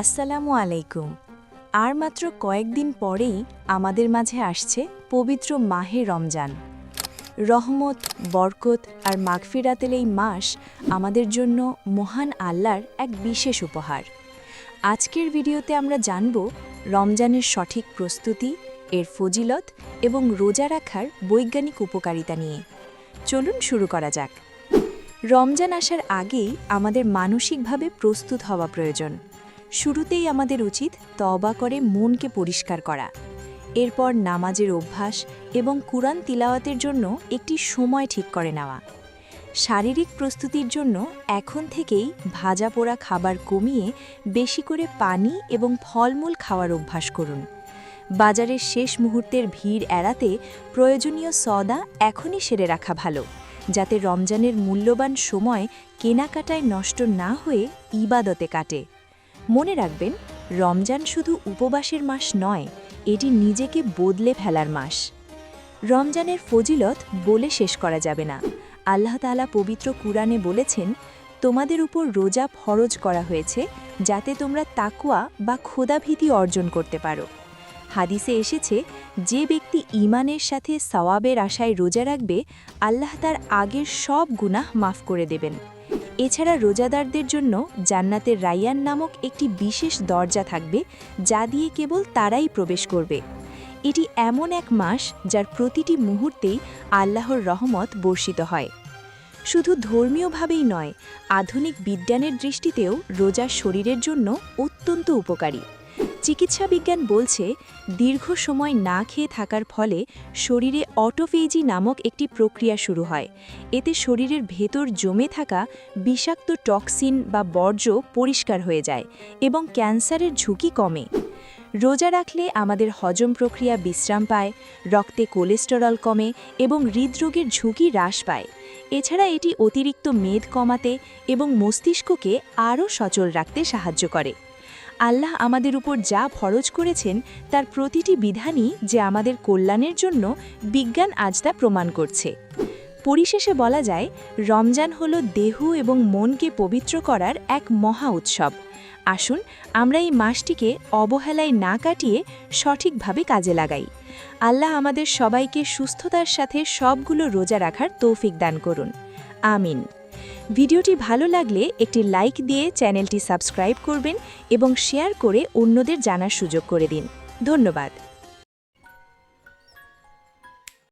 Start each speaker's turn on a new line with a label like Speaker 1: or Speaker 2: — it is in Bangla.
Speaker 1: আসসালামু আলাইকুম। আর মাত্র কয়েকদিন পরেই আমাদের মাঝে আসছে পবিত্র মাহে রমজান। রহমত, বরকত আর মাগফিরাতের এই মাস আমাদের জন্য মহান আল্লাহর এক বিশেষ উপহার। আজকের ভিডিওতে আমরা জানব রমজানের সঠিক প্রস্তুতি, এর ফজিলত এবং রোজা রাখার বৈজ্ঞানিক উপকারিতা নিয়ে। চলুন শুরু করা যাক। রমজান আসার আগেই আমাদের মানসিকভাবে প্রস্তুত হওয়া প্রয়োজন। শুরুতেই আমাদের উচিত তবা করে মনকে পরিষ্কার করা। এরপর নামাজের অভ্যাস এবং কুরআন তিলাওয়াতের জন্য একটি সময় ঠিক করে নেওয়া। শারীরিক প্রস্তুতির জন্য এখন থেকেই ভাজা পোড়া খাবার কমিয়ে বেশি করে পানি এবং ফলমূল খাওয়ার অভ্যাস করুন। বাজারের শেষ মুহূর্তের ভিড় এড়াতে প্রয়োজনীয় সদা এখনই সেরে রাখা ভালো, যাতে রমজানের মূল্যবান সময় কেনাকাটায় নষ্ট না হয়ে ইবাদতে কাটে। মনে রাখবেন, রমজান শুধু উপবাসের মাস নয়, এটি নিজেকে বদলে ফেলার মাস। রমজানের ফজিলত বলে শেষ করা যাবে না। আল্লাহ তাআলা পবিত্র কুরআনে বলেছেন, তোমাদের উপর রোজা ফরজ করা হয়েছে, যাতে তোমরা তাকুয়া বা ক্ষোধাভীতি অর্জন করতে পারো। হাদিসে এসেছে, যে ব্যক্তি ইমানের সাথে সওয়াবের আশায় রোজা রাখবে, আল্লাহ তার আগের সব গুনাহ মাফ করে দেবেন। এছাড়া রোজাদারদের জন্য জান্নাতের রাইয়ান নামক একটি বিশেষ দরজা থাকবে, যা দিয়ে কেবল তারাই প্রবেশ করবে। এটি এমন এক মাস যার প্রতিটি মুহূর্তেই আল্লাহর রহমত বর্ষিত হয়। শুধু ধর্মীয়ভাবেই নয়, আধুনিক বিজ্ঞানের দৃষ্টিতেও রোজা শরীরের জন্য অত্যন্ত উপকারী। চিকিৎসা বিজ্ঞান বলছে, দীর্ঘ সময় না খেয়ে থাকার ফলে শরীরে অটোফেজি নামক একটি প্রক্রিয়া শুরু হয়। এতে শরীরের ভেতর জমে থাকা বিষাক্ত টক্সিন বা বর্জ্য পরিষ্কার হয়ে যায় এবং ক্যান্সারের ঝুঁকি কমে। রোজা রাখলে আমাদের হজম প্রক্রিয়া বিশ্রাম পায়, রক্তে কোলেস্টেরল কমে এবং হৃদরোগের ঝুঁকি হ্রাস পায়। এছাড়া এটি অতিরিক্ত মেদ কমাতে এবং মস্তিষ্ককে আরও সচল রাখতে সাহায্য করে। আল্লাহ আমাদের উপর যা ফরজ করেছেন, তার প্রতিটি বিধানই যে আমাদের কল্যাণের জন্য বিজ্ঞান আজ তা প্রমাণ করছে। পরিশেষে বলা যায়, রমজান হল দেহ এবং মনকে পবিত্র করার এক মহা উৎসব। আসুন, আমরা এই মাসটিকে অবহেলায় না কাটিয়ে সঠিকভাবে কাজে লাগাই। আল্লাহ আমাদের সবাইকে সুস্থতার সাথে সবগুলো রোজা রাখার তৌফিক দান করুন। আমিন। ভিডিওটি ভালো লাগলে একটি লাইক দিয়ে চ্যানেলটি সাবস্ক্রাইব করবেন এবং শেয়ার করে অন্যদের জানার সুযোগ করে দিন। ধন্যবাদ।